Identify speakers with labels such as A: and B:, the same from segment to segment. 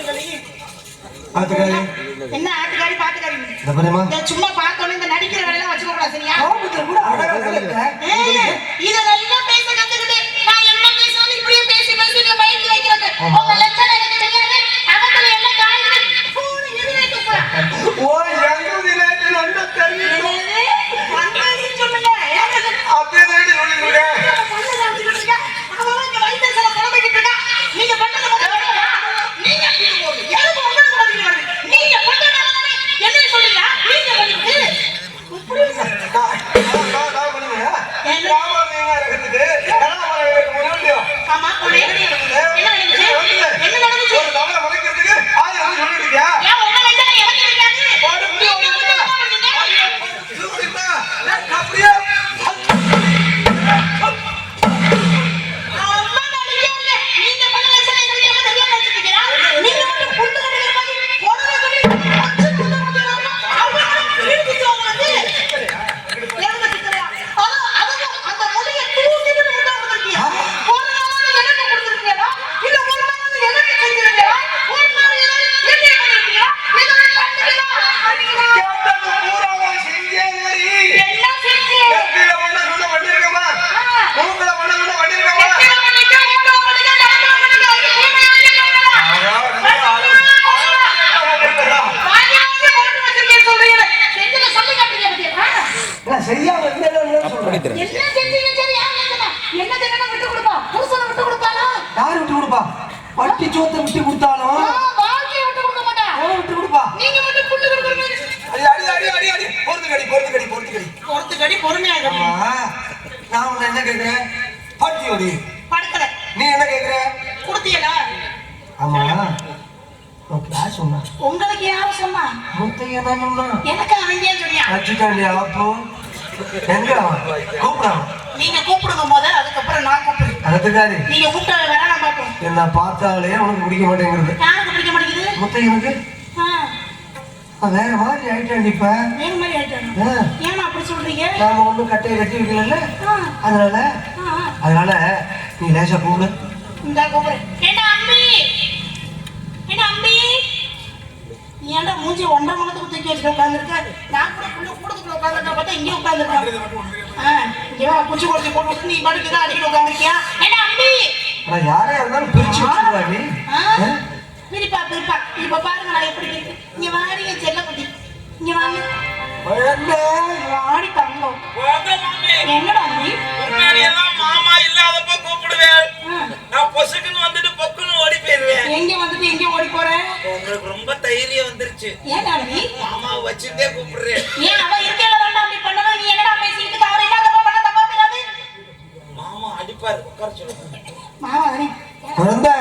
A: பேசி என்னை ஆட்டுக்காரி பாட்டுக்காரி? சும்மா பார்த்தோன்னே இந்த நடிக்கிற வேலையெல்லாம் வச்சுக்க கூடாது சரியா இதெல்லாம்
B: இருந்தேன்னு சொல்றேன்.
A: என்ன செஞ்சீங்க? என்ன செஞ்சனா விட்டு கொடுப்பா? புருஷனை விட்டு கொடுப்பாளா?
B: யாரு விட்டு கொடுப்பா வட்டி சோத்தை விட்டு கொடுத்தாலும்
A: நான் வாழ்க்கையை விட்டு கொடுக்க மாட்டேன்.
B: அவன் விட்டு கொடுப்பா
A: நீங்க மட்டும் புல்லு கொடுக்குறீங்க.
B: அடி அடி அடி அடி அடி பொறுத்துக்கடி பொறுத்துக்கடி பொறுத்துக்கடி
A: ஒருத்தக்கடி பொறுமையா இருக்கணும்.
B: ஆமா நான் உன்னை என்ன கேக்குறேன் பாட்டி ஒடி
A: படுக்கல.
B: நீ என்ன கேக்குற
A: கொடுத்தீங்களா?
B: ஆமா சொன்னா
A: உங்களுக்கு யாரு சொன்னா?
B: முத்தைய தான் சொன்னா
A: எனக்கு அவன் ஏன் சொன்னான்?
B: அச்சுட்டாண்டி அப்போ எங்க அவன் கூப்பிடாம
A: நீங்க கூப்பிடுங்க முத, அதுக்கப்புறம் நான் கூப்பிடுறேன்.
B: அதுக்காரி
A: நீங்க கூப்பிட்ட பார்ப்போம்.
B: என்ன பார்த்தாலே உனக்கு பிடிக்க மாட்டேங்கிறது
A: யாருக்கு பிடிக்க மாட்டேங்குது?
B: முத்தையனுக்கு வேற மாதிரி ஆயிட்டாண்டி இப்ப
A: வேற மாதிரி ஆயிட்டாங்க.
B: ஆ,
A: ஏன் அப்படி சொல்றீங்க
B: நாம ஒண்ணும் கட்டையை கட்டி வைக்கல அதனால. அதனால நீ லேசா கூப்பிடு
A: இந்தா கூப்பிடுறேன். ஏண்டா அம்பி? ஏண்டா அம்பி? நீ ஏன்டா மூஞ்சி ஒன்றரை மணத்துக்கு தூக்கி வச்சுட்டு உட்கார்ந்திருக்க? நான் கூட புள்ள கூடத்துக்குள்ள உட்கார்ந்திருக்கேன், பார்த்தா இங்கே உட்கார்ந்திருக்கேன். ஆ, இங்க வா, குச்சி குறைச்சி போட்டு நீ பாட்டுக்கு தான் அடிக்கடி உட்கார்ந்திருக்கியா? ஏண்டா அம்பி?
B: யாரையா இருந்தாலும் பிரிச்சு நீ
A: ஆ? பிரிப்பா, பிரிப்பா. இப்ப பாருங்க நான் எப்படி இருக்கேன். இங்க வாடிங்க செல்லக்குட்டி. இங்க வாங்க. வாடி தங்கம். என்னடா
C: மாமா இல்லாதப்ப கூப்பிடுவேன் நான் பொசுக்குன்னு வந்துட்டு பொக்குன்னு ஓடி போயிருவேன்
A: எங்க வந்துட்டு எங்க ஓடி போற
C: உங்களுக்கு ரொம்ப தைரியம் வந்துருச்சு
A: ஏன்டா அம்பி?
C: மாமாவை வச்சுட்டே கூப்பிடுறேன்
A: ஏன் அவன் இருக்கையில தான்டா அப்படி பண்ணணும்? நீ என்னடா இருக்க? அவர் இல்லாதப்ப பண்ண தப்பா போயிடாது?
C: மாமா அடிப்பாரு உட்கார சொல்லுங்க
A: மாமா தானே.
B: குழந்தை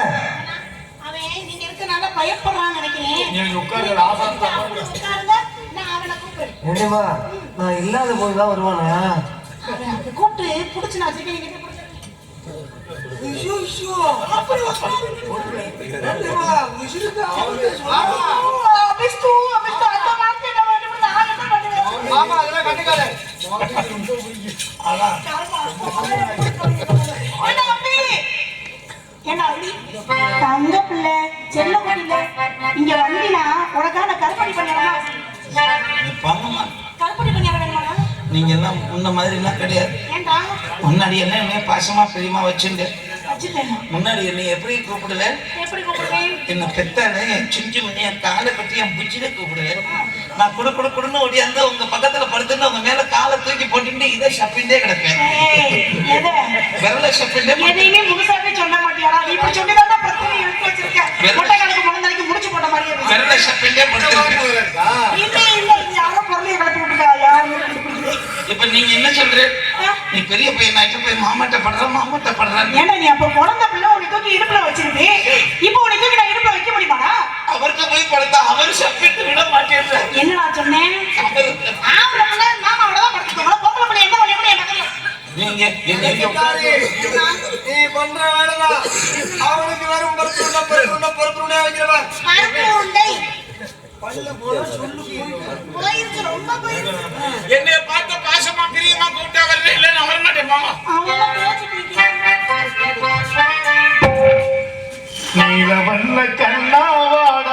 A: அவன் நீங்க இருக்கனால பயப்படுறான்னு நினைக்கிறேன்.
C: நீங்க உட்காருங்க.
A: அப்படி உட்காருங்க, நான் அவனை கூப்பிடுறேன்.
B: நான் இல்லாத போதுதான் வருவானா
A: கூப்பிட்டு புடிச்சு நான் வச்சிருக்கேன், நீங்க எப்படி பிடிச்சிருக்கீங்க?
B: ஐயோ, ஐயோ.
A: வந்து நான் என்ன பண்ணுவேன்?
B: மாமா அதெல்லாம் கண்டுக்காத
A: தங்க பிள்ளை, செல்ல குட்டில, இங்க வந்தீனா உனக்கான கருப்பணி பண்ணிடலாம்
C: நீ
A: பண்ணிட வேணுமாடா
C: நீங்க எல்லாம் முன்ன மாதிரி எல்லாம் கிடையாது முன்னாடி என்ன என்ன பாசமா பிரியமா
A: வச்சுட்டேன்
C: முன்னாடி என்னை எப்படி கூப்பிடுவேன் என்ன பெத்தால என் சிஞ்சு மணி என் காலை கட்டி என் புஜ்ஜில கூப்பிடுவேன் நான் குடு குடு குடுன்னு ஓடியாந்து உங்க பக்கத்துல படுத்துட்டு உங்க மேல காலை தூக்கி போட்டுட்டு இதை ஷப்பிண்டே கிடப்பேன்? விரல ஷப்பிண்டே
A: எதையுமே முழுசாவே சொல்ல மாட்டியாடா. நீ இப்படி சொல்லிதான் தான் பிரச்சனை எடுத்து வச்சிருக்க முட்டை கணக்கு முழந்தனைக்கு முடிச்சு போட்ட மாதிரியே இருக்கு.
C: விரல ஷப்பிண்டே படுத்துருக்கேன்.
A: இல்ல இல்ல இது யாரோ பொருளைய கலப்பி விட்டுருக்கா யாரும்
C: இப்ப நீங்க என்ன சொல்ற? நீ பெரிய பையன் ஆயிட்டு போய் மாமாட்ட படுற மாமாட்ட படுற
A: ஏன்னா நீ அப்ப குழந்தை பிள்ளை உனக்கு தூக்கி இடுப்புல வச்சிருந்து இப்ப உனக்கு தூக்கி நான் இடுப்புல வைக்க முடியுமா
C: அவருக்கு போய் படுத்தா அவர் சப்பிட்டு விட மாட்டேன்
A: என்னடா சொன்னேன்? ஆம்பளை பிள்ளை மாமா அவ்வளவு தான் படுத்துக்கோங்க.
C: பொம்பளை பிள்ளை எந்த ஒண்ணு கூட எனக்கு நீங்க நீ பண்ற வேலை அவனுக்கு வெறும்
B: பருப்பு உண்டை பருப்பு உண்டை
D: என்னைய பார்த்து பாசமா பிரியமா கூப்பிட்டா வரல இல்ல நான் வரமாட்டேன் மாமா.
A: நீல கண்ணாவாட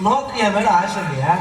E: નોકરી મેળા
C: હશે ને યાર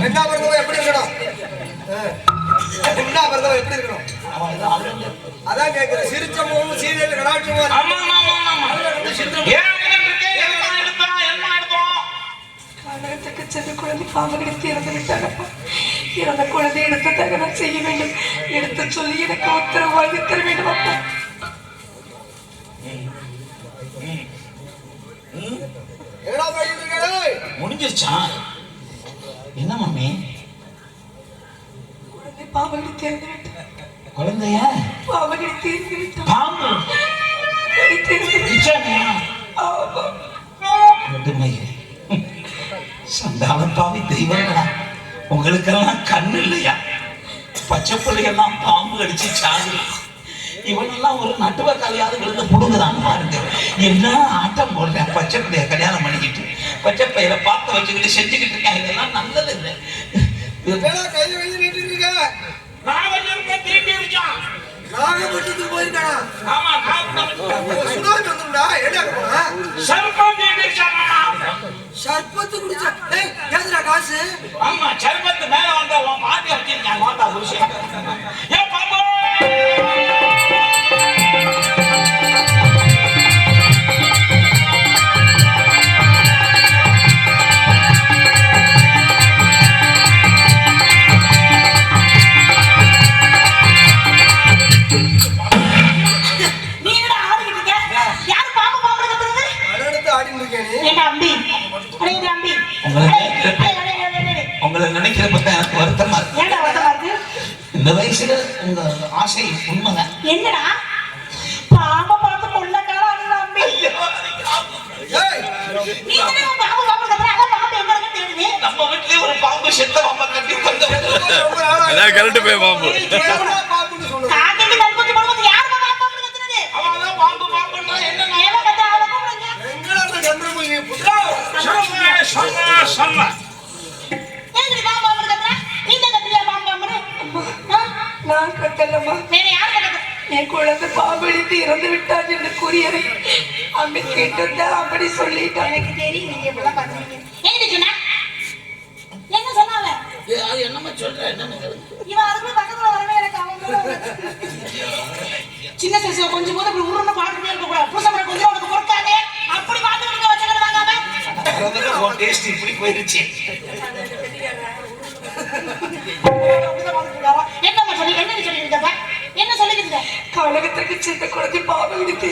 C: பெண்ணா பிறந்தவன் எப்படி இருக்கணும்? பெண்ணா பிறந்தவன் எப்படி இருக்கணும்? அதான் கேட்கிறேன் சிரிச்ச முகமும் சீரியல்
F: கலாட்சம் சென்று குழந்தை பாம்பனிடத்து இறந்து விட்டாரப்பா இறந்த குழந்தை எடுத்த தகவல் செய்ய வேண்டும். எடுத்து சொல்லி எனக்கு உத்தரவு வாழ்ந்து தர வேண்டும் அப்பா
C: முடிஞ்சிருச்சான்
F: ஆமா.
C: கொடுமை சண்டாளப்பாவி தெய்வங்களா? உங்களுக்கெல்லாம் கண்ணு இல்லையா? பச்சை பிள்ளைகள்லாம் பாம்பு அடிச்சு சாகுது. இவனெல்லாம் ஒரு நட்டுவ கலையாவது விழுந்து புடுங்குதான் பாருங்க. என்ன ஆட்டம் போடுறேன் பச்சை பிள்ளைய கல்யாணம் பண்ணிக்கிட்டு. பச்சை பையனை பார்த்து வச்சுக்கிட்டு செஞ்சுக்கிட்டு இருக்கேன் இதெல்லாம் நல்லது இல்லை இது
B: வேணா கையில வெளியே நீட்டிட்டு இருக்க
G: நாகஜம் திரும்பி இருக்கான்
B: நாகப்பட்டினத்துக்கு போயிருக்கானா?
G: ஆமா நாகப்பட்டினம்
B: சுனாமி வந்துடும்டா என்ன போனா?
G: இருக்கான் மாமா
B: சர்பத்து குடிச்சா. ஏய் ஏதுடா காசு?
G: ஆமா சர்பத்து மேல வந்த உன் மாட்டா ஏ பாப்பா
C: வயசுல உங்க ஆசை உண்மைதான்.
A: என்னடா? பாம்பை பார்த்து கொள்ள காலம் ஆகுதுடா அம்பி.
B: ஏய்!
A: நீ தானே உன் பாம்பு பாம்புன்னு கத்துற, அதான் பாம்பு எங்க இருக்குன்னு தேடுது.
C: நம்ம வீட்லயே ஒரு பாம்பு செத்த பாம்பை கட்டி
D: அதான் கரண்ட் போய் பாம்பு.
B: பாம்புன்னு
A: போடும்போது யாரு பாம்பு பாம்புன்னு கத்துறது?
G: அவன் தான் பாம்பு பாம்புன்னா என்ன
A: கூப்பிடுங்க.
B: புத்தா
G: சொன்ன சொன்ன
A: கத்துறது?
F: என் குழந்தை பாம்படித்து இறந்து விட்டான் என்று கூறியதை அம்மை கேட்டிருந்தா அப்படி சொல்லிட்டான்
A: எனக்கு தெரியும் நீங்க. என்கிட்ட சொன்னா? என்ன சொன்னா அவன்?
C: அது என்னமா சொல்ற? என்னன்னு
A: இவன் அதுக்குள்ள பக்கத்துல வரவே எனக்கு அவன் சின்ன சைஸ்ல கொஞ்சம் போது அப்படி உருன்னு பாத்துட்டே இருக்க கூடாது புருஷன் கொஞ்சம் உனக்கு பொறுக்காதே. அப்படி
C: டேஸ்ட் இப்படி போயிருச்சு.
A: என்ன சொல்லி? என்ன சொல்லி? என்ன
F: உலகத்திற்கு சீட்டை கொடுத்து பாவம் இடித்து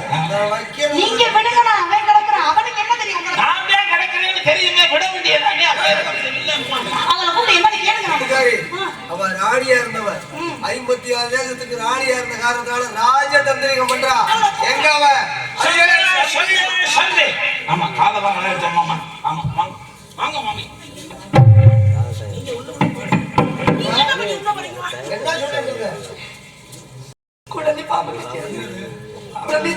A: நான் நீங்க விடுங்கடா, அவன் கிடக்குறான். அவனுக்கு என்ன தெரியும்?
C: நான் தான் கிடக்கிறேன்னு தெரியுங்க விட வேண்டியதானே.
A: அவளை கூப்பிட்டு என்னன்னு கேளுங்க
B: அதிகாரி,
A: ஆ.
B: அவ ராணியா இருந்தவன். ஐம்பத்தி ஆறு தேசத்துக்கு ராணியா இருந்த காரணத்தால ராஜதந்திரிகம் பண்றா. எங்க அவ
G: சொல்லு ஆமா காலவா மாமா. ஆமா வாங்க. வாங்க மாமி.
A: என்ன?
B: என்ன சொல்லிட்டு இருக்க
F: குழந்தை பாம்பு குழந்தை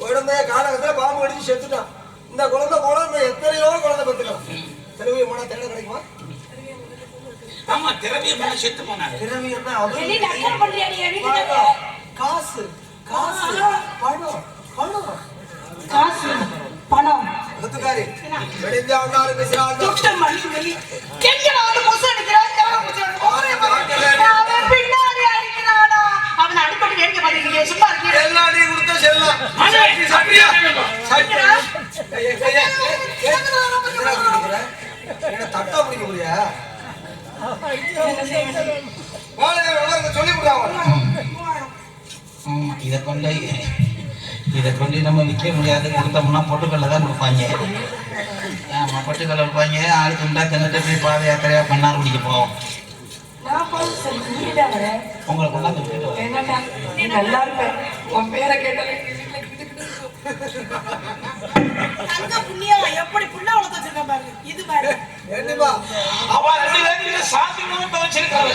B: குழந்தைய காலகட்டத்துல பாம்பு அடிச்சு செத்துட்டான். இந்த குழந்தை இன்னும் எத்தனையோ குழந்தை பெற்றுக்கலாம் திரவியம் போனா தேட கிடைக்குமா?
C: ஆமா திரவியம் பண்ண செத்து
A: என் வீட்டுக்கு?
B: காசு. காசு. பணம் பணம்
A: காசு. பணம்.
B: முத்துக்காரி வெடிஞ்சா ஒன்னாலும் பேசுறாங்க
A: துட்ட மணி வெளி எங்கடா வந்து கொசு அடிக்கிறான் கரகம் கொசு அடிக்கிறான். அவன் பின்னாடி அடிக்கிறானா அவன் அடிப்பட்டு வேடிக்கை பார்த்துருக்கீங்க சும்மா இருக்கீங்க
B: எல்லாம் நீ கொடுத்த செல்லம்
G: மணி,
B: சாப்பிட்டியா?
G: சாப்பிட்டியா?
B: சாப்பிட்டியா? ஏய், ஏய், ஏய், ஏய், ஏய். என்னடா குடிக்கிற? என்ன தட்டா பிடிக்க முடியா வாழை விவரத்தை சொல்லி கொடுத்தாங்க
C: ஆமா இதை கொண்டு இதை கொண்டு நம்ம விற்க முடியாது கொடுத்தோம்னா பொட்டுக்கல்ல தான் கொடுப்பாங்க ஆமாம் பொட்டுக்கல்ல கொடுப்பாங்க ஆளுக்கு உண்டா தின்னுட்டு போய் பாத யாத்திரையா பண்ணார் குடிக்க போவோம்
F: நான் பாரு.
C: உங்களை கொண்டாந்து விட்டுட்டு
F: நல்லா இருப்ப உன் பேரை. கேட்டாலே
A: எப்படி புள்ள வளர்த்து வச்சிருக்க பாருங்க இது பாருங்க
B: என்னப்பா?
C: அவ ரெண்டு பேரும் சாந்தி முகூர்த்தம் வச்சிருக்காரு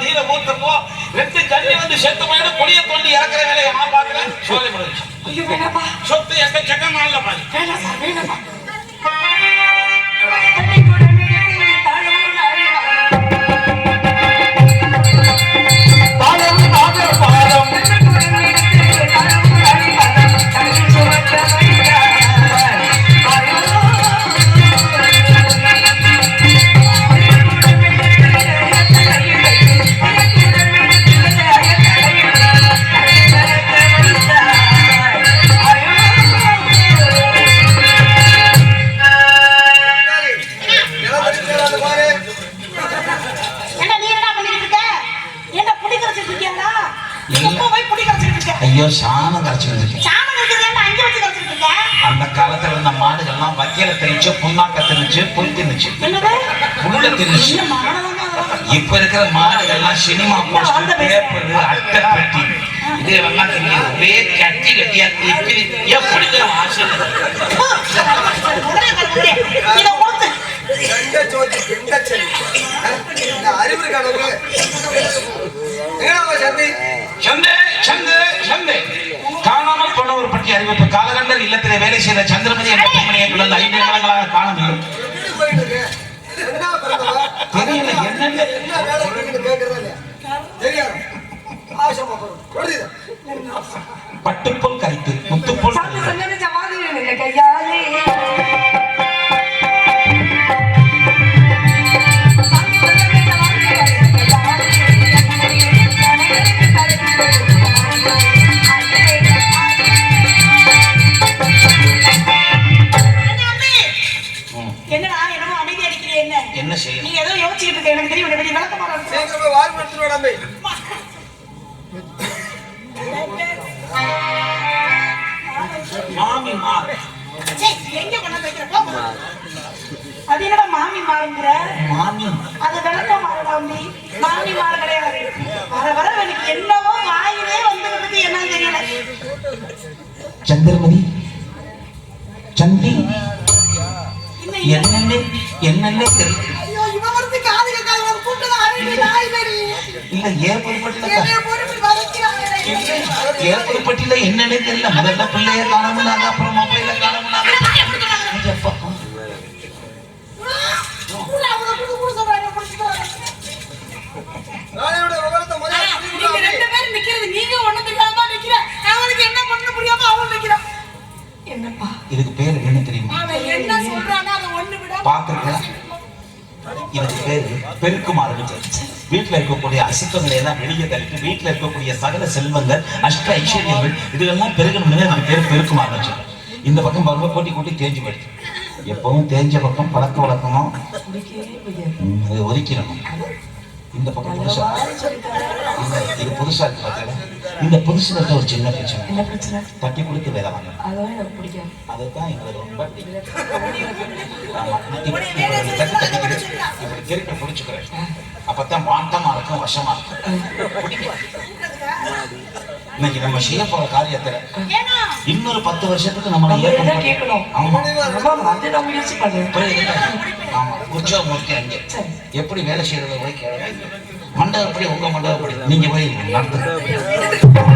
C: நீரை ஊத்தப்போ
G: ரெண்டு வந்து செத்து போயிட்டு கொடிய தோண்டி இறக்குற வேலையை நான் பாக்குறேன் சோலை முடிஞ்சு சொத்து எக்கச்சக்கம் நாள்ல பாரு.
C: ஐயோ சாணம் கரைச்சு வந்திருக்கேன் அந்த காலத்துல இருந்த மாடுகள்லாம் வக்கையில திணிச்சு புண்ணாக்க திணிச்சு புல் திணிச்சு
A: என்னது?
C: புல்ல திணிச்சு இப்ப இருக்கிற மாடுகள்லாம் சினிமா போஸ்டர் பேப்பர் அட்டை பெட்டி இதெல்லாம் தெரியும் ஒரே கட்டி கட்டியா இப்படி எப்படி ஆசை?
A: இதை கொடுத்து
B: எங்க சோதி எங்க செல்லி இந்த அறிவு இருக்கானு எங்கடா சந்தி
C: சந்தே சந்தே சந்தே காணாமல் போன ஒரு பற்றி அறிவிப்பு காலகண்டர் இல்லத்திலே வேலை செய்த சந்திரமதி என்ற பெண்மணியை குழந்தை ஐந்து காலங்களாக காணவில்லை தெரியல என்னன்னு
B: என்ன தம்பி
C: மாமி மா
A: எங்க கொண்டாந்து வைக்கிற? போ போ. அது என்னடா மாமி மாறுங்கிற?
C: மாமி
A: அது விளக்க மாறடா நீ மாமி மாற கிடையாது. வர வர எனக்கு என்னவோ வாயிலே வந்துகிட்டு என்னன்னு தெரியல.
C: சந்திரமதி சந்தி. என்னென்ன என்னென்ன தெரியும்
A: ஐயோ இவன் வந்து காது கேட்காது ஒரு கூப்பிட்டு அழுது நாய் மாதிரி
C: இல்ல
A: போட்டு இப்படி வதக்கிறாங்க
C: ஏற்படுப்பட்டில என்னன்னே தெரியல. முதல்ல பிள்ளைய காணமுனாங்க அப்புறம் மொபைல காணமுனாங்க
F: என்னப்பா?
C: இதுக்கு பேர் என்ன தெரியுமா?
A: என்ன சொல்றானோ அதை ஒண்ணு விடாம
C: பார்த்திருக்கேன். இதுக்கு பேரு பெருக்குமாறுன்னு பேர் வீட்டில் இருக்கக்கூடிய அசுத்தங்களை எல்லாம் வெளியே தள்ளிட்டு வீட்டில் இருக்கக்கூடிய சகல செல்வங்கள் அஷ்ட ஐஸ்வர்யங்கள் இதெல்லாம் பெருகணும்னு அதுக்கு பேர் பெருக்குமாறுன்னு சொல்லி இந்த பக்கம் பருவ கூட்டி கூட்டி தேஞ்சு போயிடுச்சு. எப்பவும் தேஞ்ச பக்கம் பழக்க வழக்கமோ அதை ஒதுக்கிடணும். இந்த பக்கம் புதுசா. இது புதுசா இருக்கு பார்த்தீங்கன்னா இந்த புதுசுல இருக்க ஒரு சின்ன பிரச்சனை.
F: என்ன பிரச்சனை?
C: தட்டி கொடுத்து வேலை வாங்க
F: அதான் எனக்கு பிடிக்காது.
C: அதுதான் எங்களுக்கு ரொம்ப பிடிக்கும். ஆமா. இப்படி திருப்பி பிடிச்சுக்கிறேன் அப்பதான் வாட்டமா இருக்கும் வசமா இருக்கும். இன்னைக்கு நம்ம செய்ய போற காரியத்துல இன்னொரு பத்து வருஷத்துக்கு
F: நம்ம. கேட்கணும்?
C: ஆமா. உற்சவமூர்த்தி அங்கே.
F: சரி.
C: எப்படி வேலை செய்யறத போய் கேளுங்க. மண்டபப்படி உங்க மண்டபப்படி. நீங்க போய் நடத்துங்க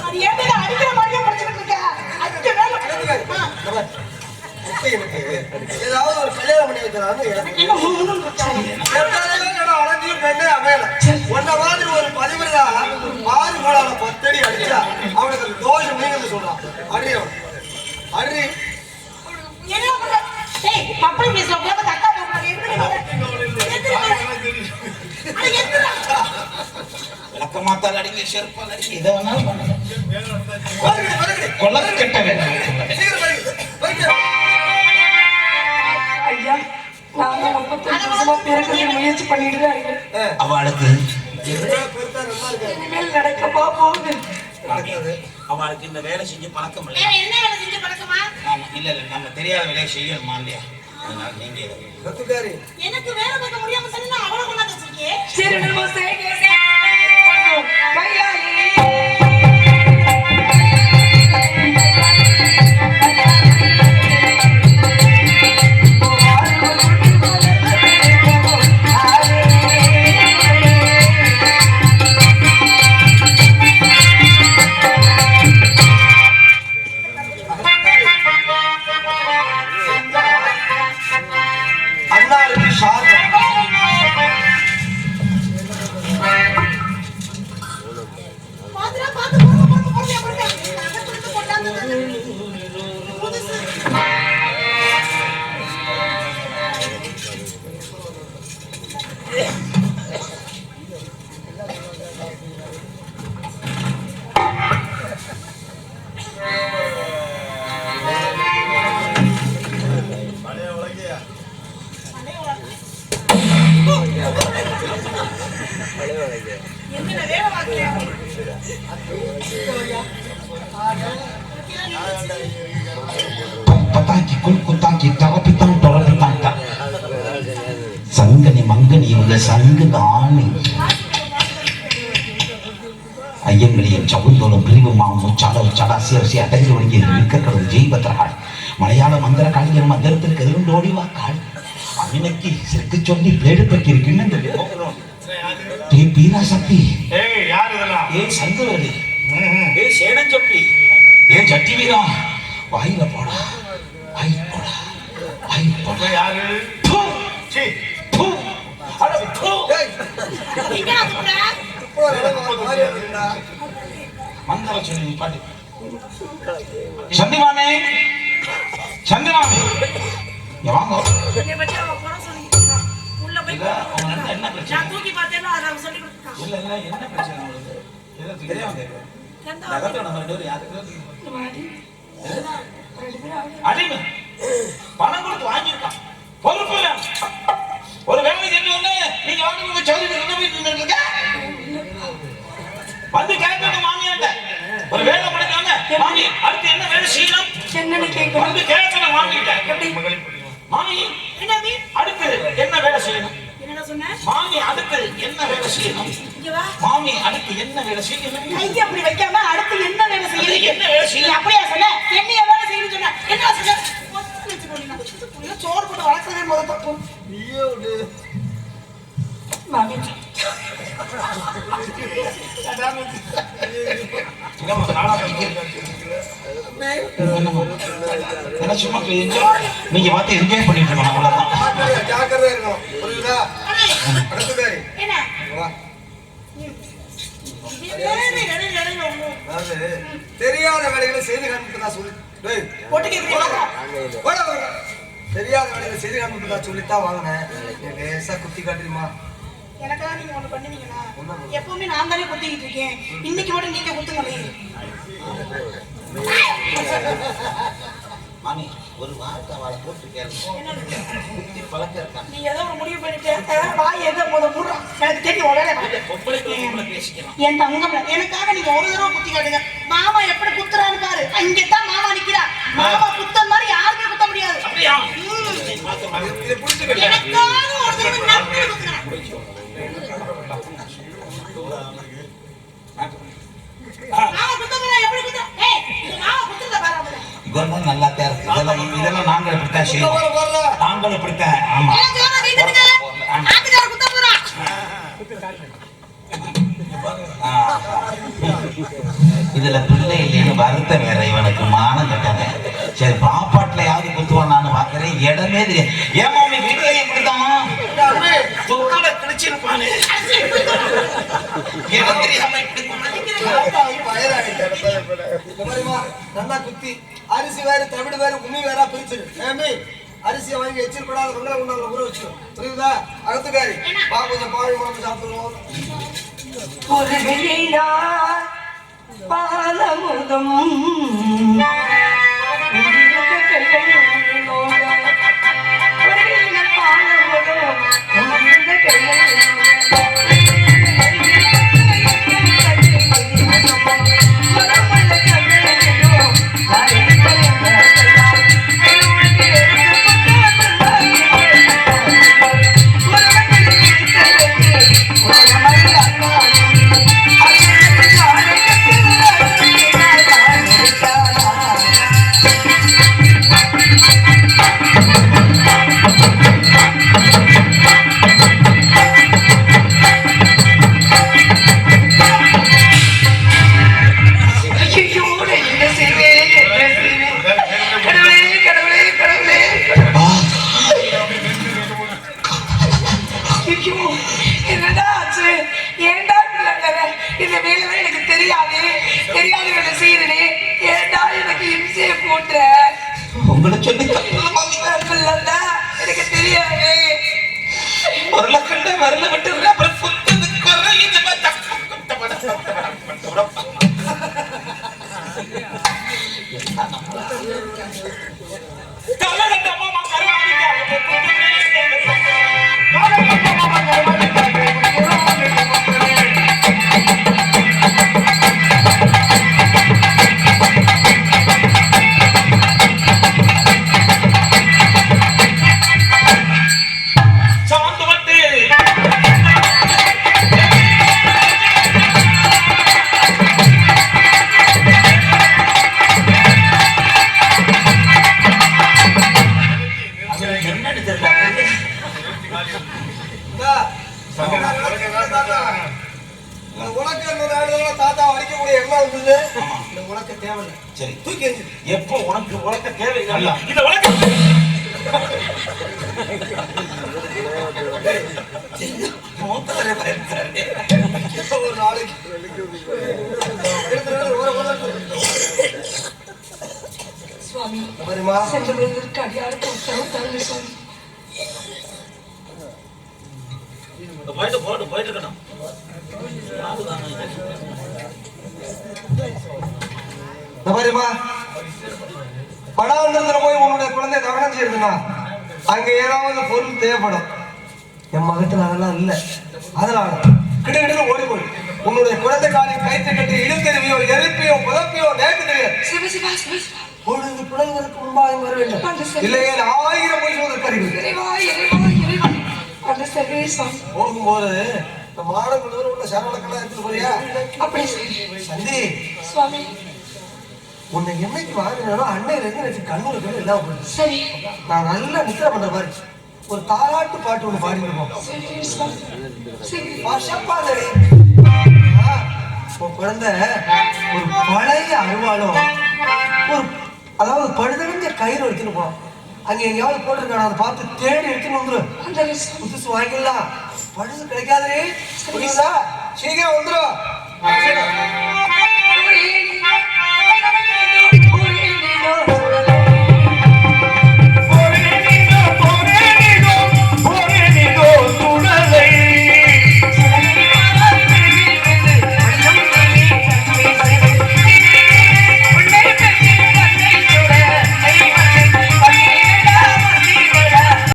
A: அது ஏன் அடிக்கிற மாதிரியே படிச்சுட்டு இருக்க அடிக்க
B: எனக்கு ஏதாவது ஒரு கல்யாணம் பண்ணி வைக்கிறாங்க எனக்கு பெண்ணே அமையல உன்ன மாதிரி ஒரு பதிவிரதா
A: மாறு கோளால பத்தடி அடிச்சா. அவனுக்கு தோஷம் நீங்க சொல்றான். அடி அடி.
C: அப்படி பேசுறோம் தக்கா விளக்க மாத்தால் அடிங்க செருப்பால் அடிங்க இதை வேணாலும்.
F: ஐயா நாங்க முப்பத்தஞ்சு வருஷமா பிறக்கிறதுக்கு முயற்சி பண்ணிட்டு தான் இருக்கேன்
C: அவளுக்கு.
F: இனிமேல் போகுது.
B: நடக்காது.
C: அவளுக்கு இந்த வேலை செஞ்சு பழக்கம் இல்லை
A: ஏன் என்ன வேலை செஞ்சு பழக்கமா?
C: ஆமா இல்ல இல்ல நம்ம தெரியாத வேலையை செய்யணுமா இல்லையா? அதனால நீங்க.
A: எனக்கு வேலை பார்க்க முடியாம சொன்னா அவளை கொண்டாந்து என்ன குத்தாக்கி பார்க்கிறேன்
C: பத்தாக்கி குல் குத்தாக்கி சங்கனி மங்கனி இவங்க சங்கு தானி ஐயங்களின் சகுந்தோலம் பிரிவுமாம் முச்சாடல் சடாசி அரிசி அடைந்து ஒடுங்கி நிற்கிறது ஜெய்பத்ரகாள். மலையாள மந்திர காளியர் மந்திரத்திற்கு எதிர்ந்தோடி வாக்காள். அவினக்கு செக்கு சொல்லி பேடு பற்றியிருக்குன்னு டே பீரா சக்தி.
G: ஏய் யார் இதெல்லாம்?
C: ஏ சங்கவரி ஏ சேடன் சொப்பி ஏ ஜட்டி வீரா. வாயில போடா. வாயில போடா. வாயில போடா.
G: யாரு?
C: போ,
G: சீ.
C: போ, அட போ.
B: ஏய், மாதிரி இருக்குடா.
C: மந்திர சொல்லி பாட்டு. சந்திமாமே சந்திமாமே இங்க வாங்க. இல்ல, என்ன பிரச்சனை?
A: நான் தூக்கி அதை சொல்லி.
C: இல்ல இல்ல என்ன பிரச்சனை உங்களுக்கு ஏதோ தெரியாம கேட்கிறேன்
A: எந்த
C: நகத்துல நம்ம ரெண்டு பேரும் யாருக்கு
F: வாடி. ரெண்டு பேரும் அவங்க
C: அடிமை. பணம் கொடுத்து வாங்கியிருக்கான். பொறுப்பு இல்ல. ஒரு வேலை செஞ்சு வந்து நீங்க வாங்கி சௌதரி என்ன வீட்டு இருக்கீங்க வந்து கேட்கணும் மாமியாண்ட ஒரு வேலை முடிக்காங்க மாமி அடுத்து என்ன வேலை செய்யணும்?
F: என்னன்னு கேட்கணும்.
C: வந்து கேட்கணும்
F: எப்படி?
C: மாமி
A: என்ன?
C: அடுத்து என்ன வேலை செய்யணும்? மாமி அடுத்து என்ன வேலை செய்யணும்
A: இங்க வா.
C: மாமி அடுத்து என்ன வேலை செய்யணும்
A: கையை அப்படி வைக்காம அடுத்து என்ன வேலை செய்யணும்?
C: என்ன வேலை செய்யணும்
A: அப்படியா சொன்ன? என்னைய வேலை செய்யணும்னு சொன்ன. என்னடா சொன்ன? சோறு போட்டு வளர்க்கறதே முத தப்பு.
B: நீயே.
F: மாமி?
C: என்ன நீங்க பார்த்து என்ஜாய் பண்ணிட்டு இருக்கணும் அவ்வளவுதான்
B: தெரியாத வேலைகளை செய்து காண்பிப்பதா சொல்லி. தெரியாத வேலைகளை செய்து காண்பிப்பதா சொல்லித்தான் வாங்கினேன். லேசா குத்தி காட்டுறீமா.
A: எனக்காக நீங்க ஒண்ணு பண்ணுவீங்களா? எப்பவுமே நான் தானே குத்திக்கிட்டு இருக்கேன். இன்னைக்கு மட்டும் நீங்க குத்துங்களே
C: மாமி ஒரு வார்த்தை அவளை போட்டு பழக்கம்
A: நீ ஏதோ ஒரு முடிவு பண்ணிட்டு வாய் எதை முத மூடுறான் எனக்கு தெரியும் உடனே
C: பொம்பளைக்கு பொம்பளை பேசிக்கலாம்.
A: என் தங்கம் எனக்காக நீங்க ஒரு தடவை குத்தி காட்டுங்க மாமா எப்படி குத்துறான்னு பாரு. அங்கதான் மாமா நிக்கிறா. மாமா குத்த மாதிரி யாருமே குத்த முடியாது. எனக்காக ஒரு தடவை நம்பி குத்துறேன் மாமா குத்த போறா எப்படி குத்த? ஏய் இது மாமா குத்துறத பாரு அவளை.
C: இதெல்லாம் நல்லா இருக்கு இதெல்லாம் நாங்கள் இப்படித்தான் செய்வோம். நாங்கள் இப்படித்தான் ஆமா. இதுல பிள்ளை இல்லைன்னு வருத்தம் வேற இவனுக்கு மானம் கட்டல சரி பாப்பாட்டுலயாவது குத்துவான்னு பாக்குறேன் இடமே தெரியாது. ஏன் மாமி வீட்டுல கிழிச்சிருப்பானு. இடம் தெரியாம இப்படி
B: நல்லா குத்தி. அரிசி வேறு தவிடு வேறு உமி வேற பிரிச்சிரு ஏமி அரிசியை வாங்கி வச்சிருக்கூடாது வெங்கல குண்டால ஊற வச்சு. புரியுதா? அகத்துக்காரி. பா கொஞ்சம் பாவி குழம்பு சாப்பிடுவோம்.
F: ஒரு பாலமுதம்.
C: உங்களை சொல்லி
F: எனக்கு தெரியாது.
C: வரல கண்ட வரல விட்டு அப்புறம் சுத்தது குறையுது
G: கலகட்டமா
B: இந்த உனக்கு தேவையில்லை.
C: சரி
B: தூக்கி.
C: எப்போ உனக்கு உலக தேவையில்லை?
G: இந்த
C: பயந்தாரு
B: ஒரு நாளைக்கு? எடுத்துட்டு ஒரு உலகத்துக்கு.
F: சுவாமி
B: சரிம்மா.
F: சென்று வருவதற்கு அடியாருக்கு உத்தரவு தருங்க சுவாமி.
C: போயிட்டு போட்டு போயிட்டு இருக்கணும்.
B: மாதிரிம்மா படாந்திரத்துல போய் உன்னுடைய குழந்தை தகனம் செய்யுதுன்னா அங்க ஏதாவது பொருள் தேவைப்படும். என் மகத்துல அதெல்லாம் இல்ல. அதனால கிடுகிடுன்னு ஓடி போய் உன்னுடைய குழந்தை காலில் கைத்து கட்டி இடுத்தெருவியோ எரிப்பையோ புதப்பையோ
F: சிவா
B: பொழுது பிள்ளைங்களுக்கு முன்பாக வர வேண்டும். இல்லையே ஆயிரம் பொய் சொல்வதற்கு அறிவு
F: இறைவா
B: இந்த மாடங்குளூர் உள்ள சரவணக்கெல்லாம் எடுத்துட்டு போறியா
F: அப்படி.
B: சந்தி.
F: சுவாமி.
B: உன்னை என்னைக்கு வாங்கினாலும் அன்னையில இருந்து எனக்கு கண்ணூர் இல்லாம போயிடுச்சு.
F: சரி.
B: நான் நல்லா நித்திர பண்ற மாதிரி ஒரு தாலாட்டு பாட்டு ஒண்ணு பாடிருக்கோம் குழந்தை ஒரு பழைய அருவாலும் ஒரு அதாவது பழுதடைஞ்ச கயிறு எடுத்துட்டு போனோம் அங்க எங்கேயாவது போட்டிருக்கான அதை பார்த்து தேடி எடுத்துட்டு வந்துடும் வாங்கிடலாம். படுத்து கிடைக்காதே புரியுதா சீக்கிரம் வந்துடும்
F: Thank you.